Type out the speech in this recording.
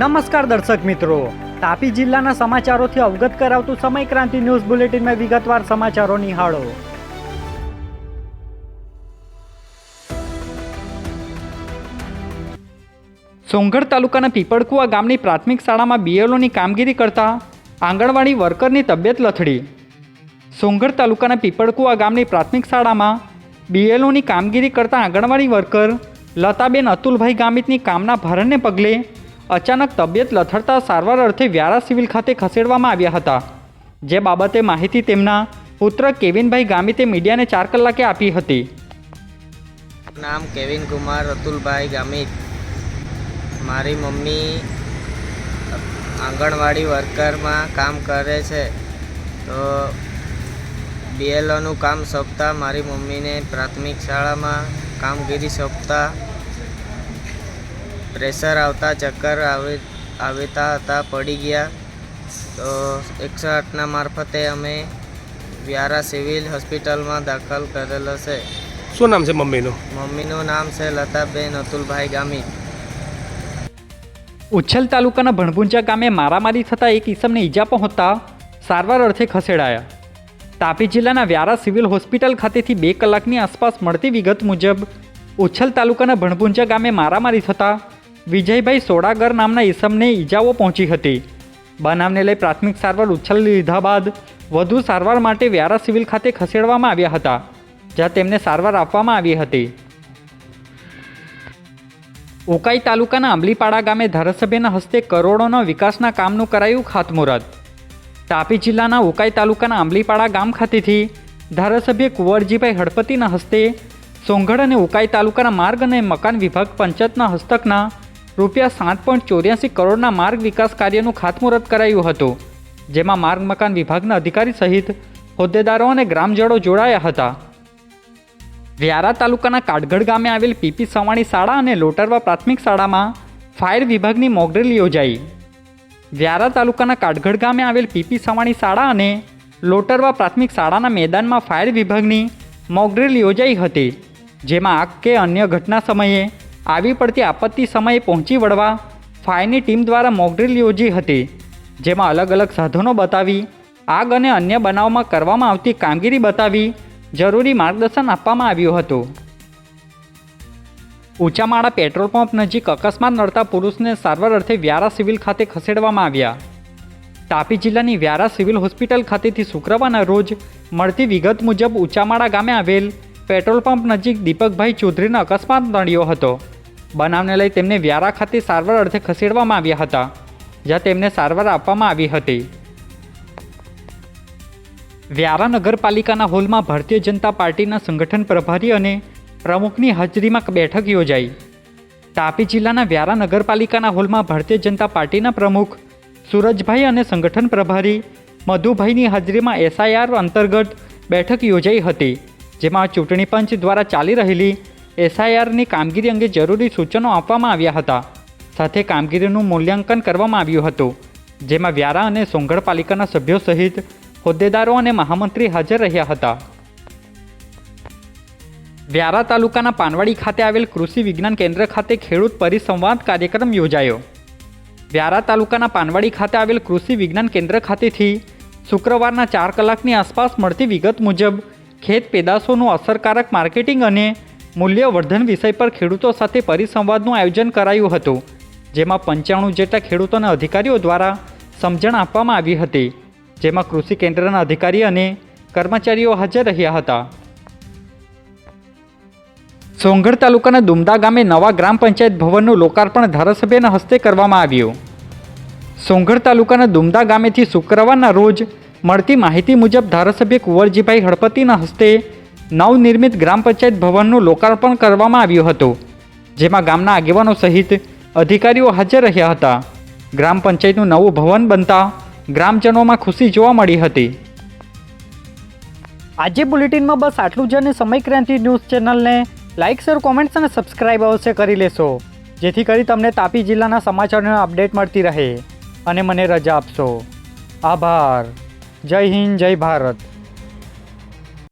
નમસ્કાર દર્શક મિત્રો. તાપી જિલ્લાના સમાચારોથી અવગત કરાવતું સમય ક્રાંતિ ન્યૂઝ બુલેટિનમાં વિગતવાર સમાચારો નિહાળો. સોંગઢ તાલુકાના પીપળકુવા ગામની પ્રાથમિક શાળામાં બીએલઓની કામગીરી કરતા આંગણવાડી વર્કરની તબિયત લથડી. સોંગઢ તાલુકાના પીપળકુવા ગામની પ્રાથમિક શાળામાં બીએલઓની કામગીરી કરતા આંગણવાડી વર્કર લતાબેન અતુલભાઈ ગામિતની કામના ભારણને પગલે અચાનક તબિયત લથડતા સારવાર અર્થે વ્યારા સિવિલ ખાતે ખસેડવામાં આવ્યા હતા. જે બાબતે માહિતી તેમના પુત્ર કેવિનભાઈ ગામિતે મીડિયાને ચાર કલાકે આપી હતી. નામ કેવિન કુમાર અતુલભાઈ ગામિત. મારી મમ્મી આંગણવાડી વર્કરમાં કામ કરે છે. તો બીએલઓનું કામ સોંપતા મારી મમ્મીને પ્રાથમિક શાળામાં કામગીરી સોંપતા પ્રેશર આવતા ચક્કર આવી આવતા હતા પડી ગયા. તો એકસો આઠના મારફતે અમે વ્યારા સિવિલ હોસ્પિટલમાં દાખલ કરેલો છે. શું નામ છે મમ્મીનું? મમ્મીનું નામ છે લતાબેન અતુલભાઈ ગામી ઉચ્છલ તાલુકાના ભણભુંજા ગામે મારામારી થતાં એક ઈસમને ઈજા પહોંચતા સારવાર અર્થે ખસેડાયા. તાપી જિલ્લાના વ્યારા સિવિલ હોસ્પિટલ ખાતેથી બે કલાકની આસપાસ મળતી વિગત મુજબ ઉચ્છલ તાલુકાના ભણભુંજા ગામે મારામારી થતાં વિજયભાઈ સોડાગર નામના ઈસમને ઈજાઓ પહોંચી હતી. બનાવને લઈ પ્રાથમિક સારવાર ઉચ્છલ લીધા બાદ વધુ સારવાર માટે વ્યારા સિવિલ ખાતે ખસેડવામાં આવ્યા હતા, જ્યાં તેમને સારવાર આપવામાં આવી હતી. ઉકાઈ તાલુકાના આંબલીપાડા ગામે ધારાસભ્યના હસ્તે કરોડોના વિકાસના કામનું કરાયું ખાતમુહૂર્ત. તાપી જિલ્લાના ઉકાઈ તાલુકાના આંબલીપાડા ગામ ખાતેથી ધારાસભ્ય કુંવરજીભાઈ હળપતિના હસ્તે સોંગઢ અને ઉકાઈ તાલુકાના માર્ગ અને મકાન વિભાગ પંચાયતના હસ્તકના રૂપિયા સાત પોઈન્ટ ચોર્યાસી કરોડના માર્ગ વિકાસ કાર્યનું ખાતમુહૂર્ત કરાયું હતું, જેમાં માર્ગ મકાન વિભાગના અધિકારી સહિત હોદ્દેદારો અને ગ્રામજનો જોડાયા હતા. વ્યારા તાલુકાના કાટગઢ ગામે આવેલ પીપી સવાણી શાળા અને લોટરવા પ્રાથમિક શાળામાં ફાયર વિભાગની મોકડ્રીલ યોજાઈ. વ્યારા તાલુકાના કાટગઢ ગામે આવેલ પીપી સવાણી શાળા અને લોટરવા પ્રાથમિક શાળાના મેદાનમાં ફાયર વિભાગની મોકડ્રીલ યોજાઈ હતી, જેમાં આગ કે અન્ય ઘટના સમયે આવી પડતી આપત્તિ સમયે પહોંચી વળવા ફાયરની ટીમ દ્વારા મોકડ્રીલ યોજી હતી, જેમાં અલગ અલગ સાધનો બતાવી, આગ અને અન્ય બનાવમાં કરવામાં આવતી કામગીરી બતાવી જરૂરી માર્ગદર્શન આપવામાં આવ્યું હતું. ઊંચામાળા પેટ્રોલ પંપ નજીક અકસ્માત નડતા પુરુષને સારવાર અર્થે વ્યારા સિવિલ ખાતે ખસેડવામાં આવ્યા. તાપી જિલ્લાની વ્યારા સિવિલ હોસ્પિટલ ખાતેથી શુક્રવારના રોજ મળતી વિગત મુજબ ઊંચામાળા ગામે આવેલ પેટ્રોલ પંપ નજીક દીપકભાઈ ચૌધરીનો અકસ્માત નડ્યો હતો. બનાવને લઈ તેમને વ્યારા ખાતે સારવાર અર્થે ખસેડવામાં આવ્યા હતા, જ્યાં તેમને સારવાર આપવામાં આવી હતી. વ્યારા નગરપાલિકાના હોલમાં ભારતીય જનતા પાર્ટીના સંગઠન પ્રભારી અને પ્રમુખની હાજરીમાં બેઠક યોજાઈ. તાપી જિલ્લાના વ્યારા નગરપાલિકાના હોલમાં ભારતીય જનતા પાર્ટીના પ્રમુખ સુરજભાઈ અને સંગઠન પ્રભારી મધુભાઈની હાજરીમાં એસઆઈઆર અંતર્ગત બેઠક યોજાઈ હતી, જેમાં ચૂંટણી પંચ દ્વારા ચાલી રહેલી એસઆઈઆરની કામગીરી અંગે જરૂરી સૂચનો આપવામાં આવ્યા હતા. સાથે કામગીરીનું મૂલ્યાંકન કરવામાં આવ્યું હતું, જેમાં વ્યારા અને સોંગઢ પાલિકાના સભ્યો સહિત હોદ્દેદારો અને મહામંત્રી હાજર રહ્યા હતા. વ્યારા તાલુકાના પાનવાડી ખાતે આવેલ કૃષિ વિજ્ઞાન કેન્દ્ર ખાતે ખેડૂત પરિસંવાદ કાર્યક્રમ યોજાયો. વ્યારા તાલુકાના પાનવાડી ખાતે આવેલ કૃષિ વિજ્ઞાન કેન્દ્ર ખાતેથી શુક્રવારના ચાર કલાકની આસપાસ મળતી વિગત મુજબ ખેત પેદાશોનું અસરકારક માર્કેટિંગ અને મૂલ્યવર્ધન વિષય પર ખેડૂતો સાથે પરિસંવાદનું આયોજન કરાયું હતું, જેમાં પંચાણું જેટલા ખેડૂતોના અધિકારીઓ દ્વારા સમજણ આપવામાં આવી હતી, જેમાં કૃષિ કેન્દ્રના અધિકારી અને કર્મચારીઓ હાજર રહ્યા હતા. સોંગઢ તાલુકાના દુમદા ગામે નવા ગ્રામ પંચાયત ભવનનું લોકાર્પણ ધારાસભ્યના હસ્તે કરવામાં આવ્યું. સોંગઢ તાલુકાના દુમદા ગામેથી શુક્રવારના રોજ મળતી માહિતી મુજબ ધારાસભ્ય કુંવરજીભાઈ હળપતિના હસ્તે નવનિર્મિત ગ્રામ પંચાયત ભવનનું લોકાર્પણ કરવામાં આવ્યું હતું, જેમાં ગામના આગેવાનો સહિત અધિકારીઓ હાજર રહ્યા હતા. ગ્રામ પંચાયતનું નવું ભવન બનતા ગ્રામજનોમાં ખુશી જોવા મળી હતી. આજે બુલેટિનમાં બસ આટલું જ અને સમય ક્રાંતિ ન્યૂઝ ચેનલને લાઇક શેર કોમેન્ટ્સ અને સબસ્ક્રાઇબ અવશ્ય કરી લેશો, જેથી કરી તમને તાપી જિલ્લાના સમાચારોની અપડેટ મળતી રહે. અને મને રજા આપશો. આભાર. જય હિન્દ, જય ભારત.